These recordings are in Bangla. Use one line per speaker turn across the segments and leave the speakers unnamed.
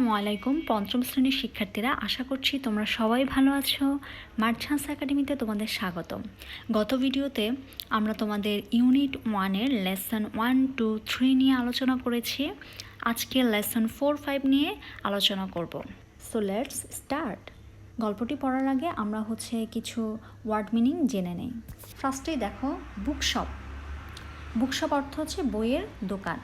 আসসালামু আলাইকুম। পঞ্চম শ্রেণির শিক্ষার্থীরা, আশা করছি তোমরা সবাই ভালো আছো। মার্চান্স একাডেমিতে তোমাদের স্বাগতম। গত ভিডিওতে আমরা তোমাদের ইউনিট ওয়ানের লেসন ওয়ান, টু, থ্রি নিয়ে আলোচনা করেছি। আজকে লেসন ফোর, ফাইভ নিয়ে আলোচনা করব। সো লেটস স্টার্ট গল্পটি পড়ার আগে আমরা হচ্ছে কিছু ওয়ার্ড মিনিং জেনে নেই। ফার্স্টেই দেখো বুকশপ বুকশপ অর্থ হচ্ছে বইয়ের দোকান।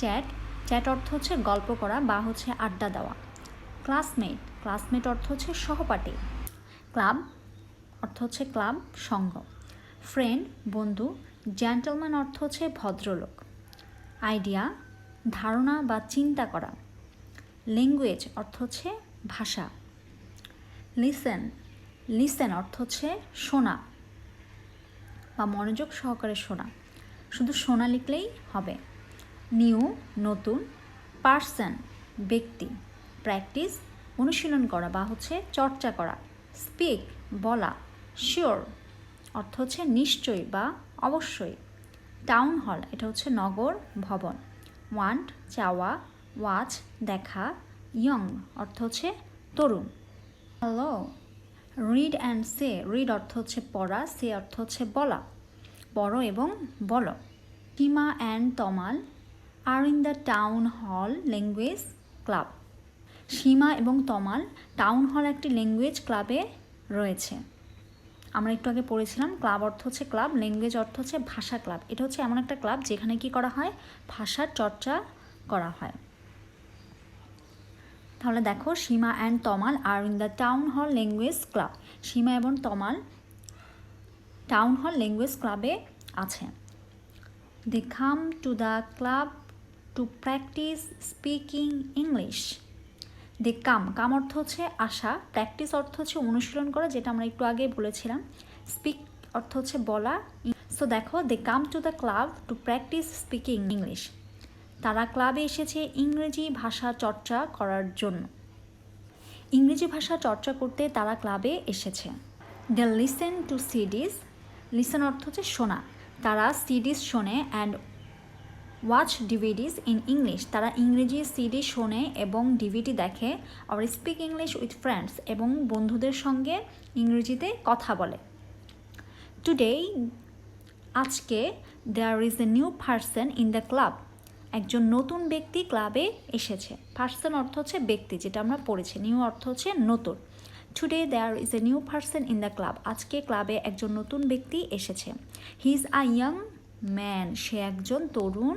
চ্যাট চ্যাট অর্থ হচ্ছে গল্প করা বা হচ্ছে আড্ডা দেওয়া। ক্লাসমেট ক্লাসমেট অর্থ হচ্ছে সহপাঠী। ক্লাব অর্থ হচ্ছে ক্লাব সংঘ ফ্রেন্ড, বন্ধু, জেন্টলম্যান অর্থ হচ্ছে ভদ্রলোক। আইডিয়া, ধারণা বা চিন্তা করা। ল্যাঙ্গুয়েজ অর্থ হচ্ছে ভাষা। লিসেন লিসেন অর্থ হচ্ছে শোনা বা মনোযোগ সহকারে শোনা। শুধু শোনা লিখলেই হবে। নিউ, নতুন, পার্সন, ব্যক্তি। প্র্যাকটিস, অনুশীলন করা বা হচ্ছে চর্চা করা। স্পিক, বলা। শিওর, অর্থ হচ্ছে নিশ্চয়ই বা অবশ্যই। টাউন হল, এটা হচ্ছে নগর, ভবন। ওয়ান্ট, চাওয়া। ওয়াচ, দেখা। ইয়ং, অর্থ হচ্ছে তরুণ। Hello, read and say. Read অর্থ হচ্ছে পড়া, সে অর্থ হচ্ছে বলা। বড় এবং বলো। টিমা and Tamal are in the town hall language club Seema এবং তমাল টাউন হল একটি ল্যাঙ্গুয়েজ ক্লাবে রয়েছে। আমরা একটু আগে পড়েছিলাম ক্লাব অর্থ হচ্ছে ক্লাব ল্যাঙ্গুয়েজ অর্থ হচ্ছে ভাষা ক্লাব এটা হচ্ছে এমন একটা ক্লাব যেখানে কি করা হয়? ভাষার চর্চা করা হয়। তাহলে দেখো Seema and Tamal are in the town hall language club Seema এবং তমাল টাউন হল ল্যাঙ্গুয়েজ ক্লাবে আছে। They come to the club to practise speaking English they come come অর্থ হচ্ছে আশা প্র্যাকটিস অর্থ হচ্ছে অনুশীলন করা, যেটা আমরা একটু আগে বলেছিলাম। স্পিক অর্থ হচ্ছে বলা। সো দেখো they come to the club to practise speaking English তারা ক্লাবে এসেছে ইংরেজি ভাষা চর্চা করার জন্য। ইংরেজি ভাষা চর্চা করতে তারা ক্লাবে এসেছে। They listen to CDs listen অর্থ হচ্ছে শোনা। তারা সিডিস শোনে and watch DVDs in English তারা ইংরেজি সিডি শোনে এবং ডিভিডি দেখে। আর স্পিক ইংলিশ উইথ ফ্রেন্ডস এবং বন্ধুদের সঙ্গে ইংরেজিতে কথা বলে। টুডে আজকে there is a new person in the club একজন নতুন ব্যক্তি ক্লাবে এসেছে। পার্সন অর্থ হচ্ছে ব্যক্তি, যেটা আমরা পড়েছি। নিউ অর্থ হচ্ছে নতুন। Today there is a new person in the club আজকে ক্লাবে একজন নতুন ব্যক্তি এসেছে। He is a young man সে একজন তরুণ।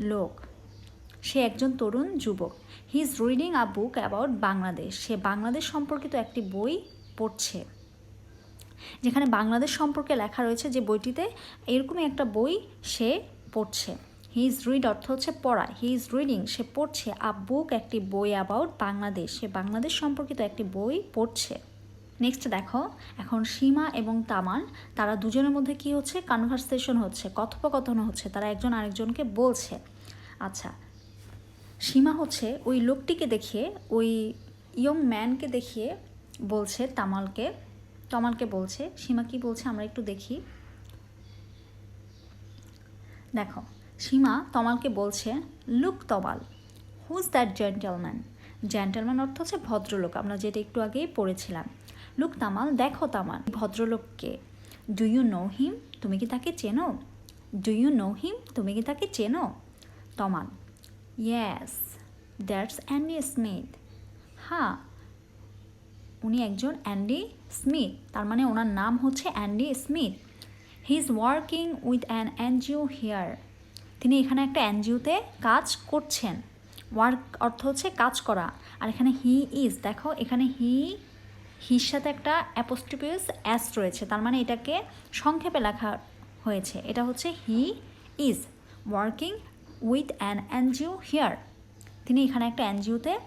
লোক। সে একজন তরুণ যুবক। He is reading a book about Bangladesh সে বাংলাদেশ সম্পর্কিত একটি বই পড়ছে। যেখানে বাংলাদেশ সম্পর্কে লেখা রয়েছে যে বইটিতে এরকমই একটা বই সে পড়ছে। হি ইজ রিড অর্থ হচ্ছে পড়া। হি ইজ রিডিং সে পড়ছে। আ বুক একটি বই অ্যাবাউট বাংলাদেশ সে বাংলাদেশ সম্পর্কিত একটি বই পড়ছে। নেক্সট দেখো, এখন সীমা এবং তামান তারা দুজনের মধ্যে কি হচ্ছে? কনভারসেশন হচ্ছে কথোপকথন হচ্ছে, তারা একজন আরেকজনকে বলছে। আচ্ছা সীমা হচ্ছে ওই লোকটিকে দেখিয়ে, ওই ইয়ং ম্যানকে দেখিয়ে বলছে তামালকে। তমালকে বলছে, সীমা কি বলছে? আমরা একটু দেখি। দেখো, সীমা তমালকে বলছে look Tamal who's that gentleman gentleman অর্থ হচ্ছে ভদ্রলোক, আমরা যেটা একটু আগেই পড়েছিলাম। লুক তামাল, দেখো তামাল। ভদ্রলোককে ডু ইউ নো হিম তুমি কি তাকে চেনো? ডু ইউ নো হিম তুমি কি তাকে চেনো? Tamal yes that's Andy Smith হ্যাঁ উনি একজন অ্যান্ডি স্মিথ তার মানে ওনার নাম হচ্ছে Andy Smith he is working with an NGO here তিনি এখানে একটা এনজিওতে কাজ করছেন। ওয়ার্ক অর্থ হচ্ছে কাজ করা। আর এখানে হি ইজ দেখো, এখানে হি হির সাথে একটা অ্যাপোস্টিপিয়াস অ্যাস রয়েছে, তার মানে এটাকে সংক্ষেপে লেখা হয়েছে। এটা হচ্ছে he is working with an NGO here. তিনি এখানে একটা এনজিওতে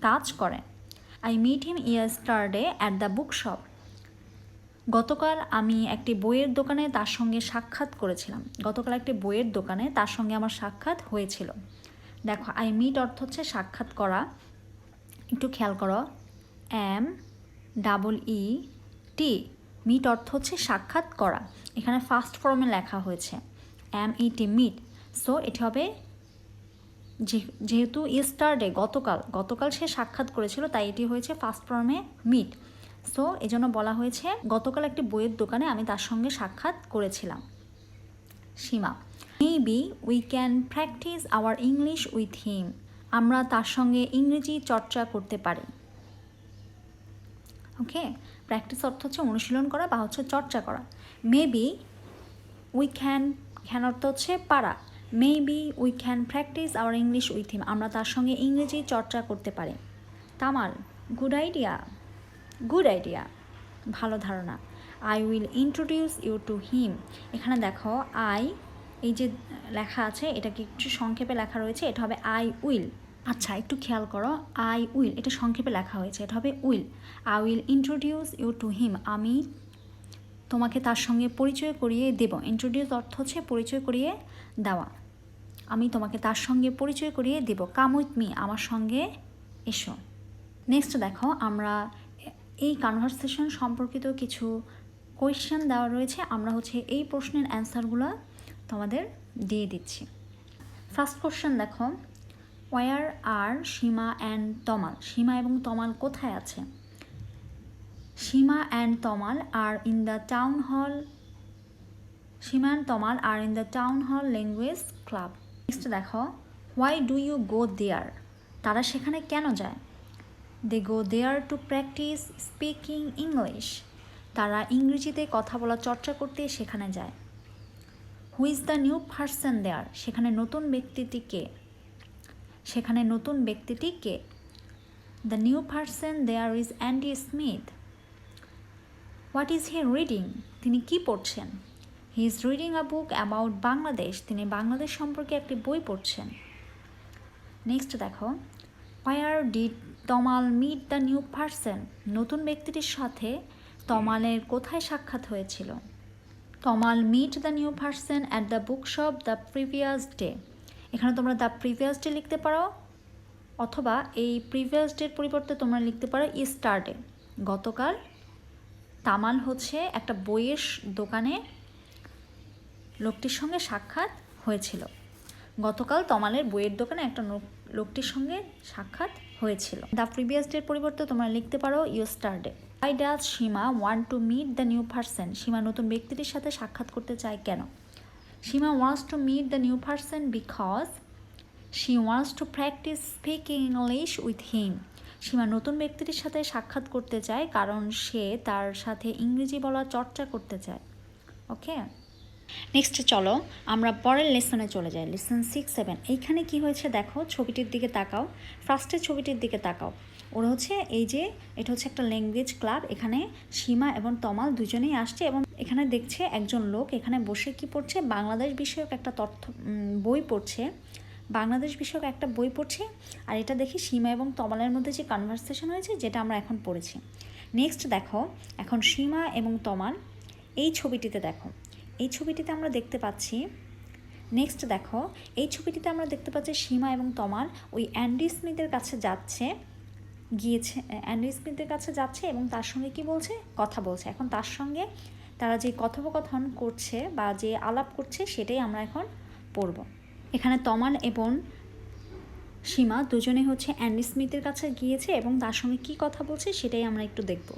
কাজ করেন। I meet him yesterday at the book shop. গতকাল আমি একটি বইয়ের দোকানে তার সঙ্গে সাক্ষাৎ করেছিলাম। গতকাল একটি বইয়ের দোকানে তার সঙ্গে আমার সাক্ষাৎ হয়েছিল। দেখো, আই মিট অর্থ হচ্ছে সাক্ষাৎ করা। একটু খেয়াল করো। M, double E, T. Meet অর্থ হচ্ছে সাক্ষাৎ করা। এখানে ফার্স্ট ফর্মে লেখা হয়েছে। M, E, T, meet. So এটি হবে যেহেতু ইস্টারডে গতকাল গতকাল সে সাক্ষাৎ করেছিল, তাই এটি হয়েছে ফার্স্ট ফর্মে মিট। সো এজন্য বলা হয়েছে, গতকাল একটি বইয়ের দোকানে আমি তার সঙ্গে সাক্ষাৎ করেছিলাম। Seema maybe we can practise our English with him আমরা তার সঙ্গে ইংরেজি চর্চা করতে পারি। ওকে প্র্যাকটিস অর্থ হচ্ছে অনুশীলন করা বা হচ্ছে চর্চা করা। মেবি উই ক্যান ক্যান অর্থ হচ্ছে পারা। Maybe we can practise our English with him আমরা তার সঙ্গে ইংরেজি চর্চা করতে পারি। Tamal good idea good idea ভালো ধারণা। I will introduce you to him এখানে দেখো আই এই যে লেখা আছে, এটাকে একটু সংক্ষেপে লেখা রয়েছে, এটা হবে আই উইল আচ্ছা একটু খেয়াল করো। আই উইল এটা সংক্ষেপে লেখা হয়েছে। এটা হবে will I will introduce you to him আমি তোমাকে তার সঙ্গে পরিচয় করিয়ে দেব। ইন্ট্রোডিউস অর্থ হচ্ছে পরিচয় করিয়ে দেওয়া। আমি তোমাকে তার সঙ্গে পরিচয় করিয়ে দেব। কাম উইথ মি আমার সঙ্গে এসো। নেক্সট দেখো, আমরা এই কনভারসেশন সম্পর্কিত কিছু কোয়েশ্চেন দেওয়া রয়েছে। আমরা হচ্ছে এই প্রশ্নের অ্যান্সারগুলো তোমাদের দিয়ে দিচ্ছি। ফার্স্ট কোশ্চেন দেখো। Where are Seema and Tamal Seema এবং তমাল কোথায় আছে? Seema and Tamal are in the town hall Seema and Tamal are in the town hall language club next দেখো why do you go there তারা সেখানে কেন যায়? They go there to practise speaking English তারা ইংরেজিতে কথা বলা চর্চা করতে সেখানে যায়। Who is the new person there সেখানে নতুন ব্যক্তিটি কে? সেখানে নতুন ব্যক্তিটি কে the new person there is Andy Smith what is he reading তিনি কি পড়ছেন? He is reading a book about Bangladesh তিনি বাংলাদেশ সম্পর্কে একটি বই পড়ছেন। নেক্সট দেখো। Where did Tamal meet the new person নতুন ব্যক্তিটির সাথে তমালের কোথায় সাক্ষাৎ হয়েছিল? Tamal meet the new person at the book shop the previous day এখানে তোমরা দ্য প্রিভিয়াস ডে লিখতে পারো, অথবা এই প্রিভিয়াস ডের পরিবর্তে তোমরা লিখতে পারো ইস্টারডে গতকাল তামাল হচ্ছে একটা বইয়ের দোকানে লোকটির সঙ্গে সাক্ষাৎ হয়েছিল। গতকাল তমালের বইয়ের দোকানে একটা লোকটির সঙ্গে সাক্ষাৎ হয়েছিল। দ্য প্রিভিয়াস ডের পরিবর্তে তোমরা লিখতে পারো yesterday I does Seema want to meet the new person Seema নতুন ব্যক্তিটির সাথে সাক্ষাৎ করতে চায় কেন? Seema wants to meet the new person because she wants to practise speaking English with him Seema নতুন ব্যক্তিটির সাথে সাক্ষাৎ করতে চায় কারণ সে তার সাথে ইংরেজি বলা চর্চা করতে চায়। ওকে নেক্সট চলো, আমরা পরের লেসনে চলে যাই। লেসন সিক্স সেভেন এইখানে কি হয়েছে দেখো, ছবিটির দিকে তাকাও। ফার্স্টের ছবিটির দিকে তাকাও। ওরা হচ্ছে এই যে, এটা হচ্ছে একটা ল্যাঙ্গুয়েজ ক্লাব এখানে সীমা এবং তমাল দুজনেই আসছে এবং এখানে দেখছে একজন লোক এখানে বসে কি পড়ছে? বাংলাদেশ বিষয়ক একটা তথ্য বই পড়ছে। বাংলাদেশ বিষয়ক একটা বই পড়ছে আর এটা দেখি সীমা এবং তমালের মধ্যে যে কনভারসেশন হয়েছে যেটা আমরা এখন পড়েছি। নেক্সট দেখো, এখন সীমা এবং তমাল, এই ছবিটিতে দেখো, এই ছবিটিতে আমরা দেখতে পাচ্ছি নেক্সট দেখো, এই ছবিটিতে আমরা দেখতে পাচ্ছি সীমা এবং তমাল ওই অ্যান্ডি স্মিথের কাছে যাচ্ছে, গিয়েছে অ্যান্ডি স্মিথের কাছে যাচ্ছে এবং তার সঙ্গে কি বলছে? কথা বলছে। এখন তার সঙ্গে তারা যে কথোপকথন করছে বা যে আলাপ করছে সেটাই আমরা এখন পড়ব। এখানে তমাল এবং সীমা দুজনে হচ্ছে অ্যান্ডি স্মিথের কাছে গিয়েছে এবং তার সঙ্গে কি কথা বলছে সেটাই আমরা একটু দেখব।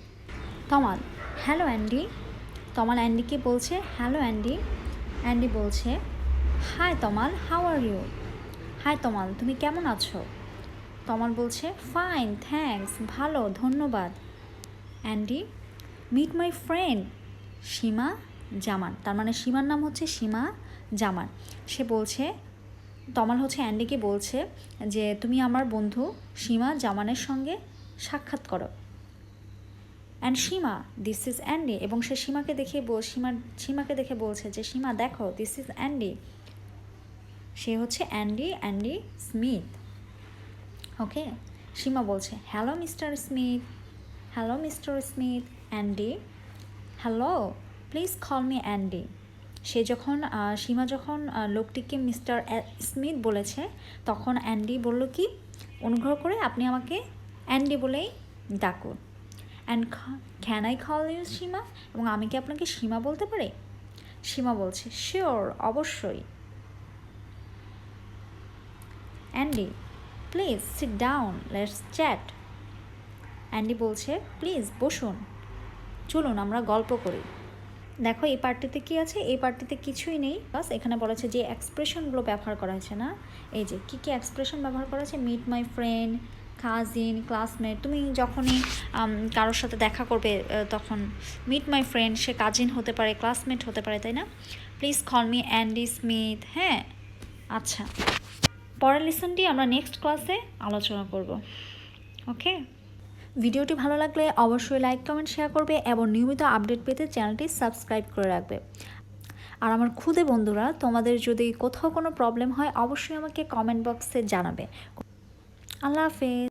Tamal, hello Andy. তমাল অ্যান্ডিকে বলছে, হ্যালো অ্যান্ডি। অ্যান্ডি বলছে, hi Tamal, how are you? Hi Tamal, তুমি কেমন আছো? তমাল বলছে, ফাইন, থ্যাঙ্কস, ভালো, ধন্যবাদ। Andy, meet my friend. Seema Zaman. তার মানে সীমার নাম হচ্ছে সীমা জামান। সে বলছে, তমাল হচ্ছে অ্যান্ডিকে বলছে যে, তুমি আমার বন্ধু সীমা জামানের সঙ্গে সাক্ষাৎ করো। And Seema this is Andy. এবং সে সীমাকে দেখে বল সীমা সীমাকে দেখে বলছে যে, সীমা, দেখো দিস ইজ অ্যান্ডি। সে হচ্ছে Andy Andy Smith. Okay Seema বলছে hello mister Smith hello mister Smith Andy. Hello please call me Andy সে যখন সীমা যখন লোকটিকে মিস্টার স্মিথ বলেছে, তখন অ্যান্ডি বলল কি, অনুগ্রহ করে আপনি আমাকে অ্যান্ডি বলেই ডাকুন। And can I call you Seema? এবং আমি কি আপনাকে সীমা বলতে পারি? সীমা বলছে শিওর অবশ্যই। Andy please sit down let's chat Andy বলছে প্লিজ বসুন। চলুন আমরা গল্প করি। দেখো, এই পার্টিতে কি আছে? এই পার্টিতে কিছুই নেই। বাস এখানে বলা আছে যে এক্সপ্রেশনগুলো ব্যবহার করা হয়েছে, না? এই যে, কী কী এক্সপ্রেশন ব্যবহার করা হয়েছে? Meet my friend cousin classmate তুমি যখনই কারোর সাথে দেখা করবে তখন মিট মাই ফ্রেন্ড সে কাজিন হতে পারে ক্লাসমেট হতে পারে, তাই না? Please call me Andy Smith হ্যাঁ? আচ্ছা। পরের লেসনটি আমরা নেক্সট ক্লাসে আলোচনা করব। ওকে ভিডিওটি ভালো লাগলে অবশ্যই লাইক, কমেন্ট, শেয়ার করবে এবং নিয়মিত আপডেট পেতে চ্যানেলটি সাবস্ক্রাইব করে রাখবে। আর আমার খুদে বন্ধুরা, তোমাদের যদি কোথাও কোনো প্রবলেম হয়, অবশ্যই আমাকে কমেন্ট বক্সে জানাবে। আল্লাহ হাফেজ।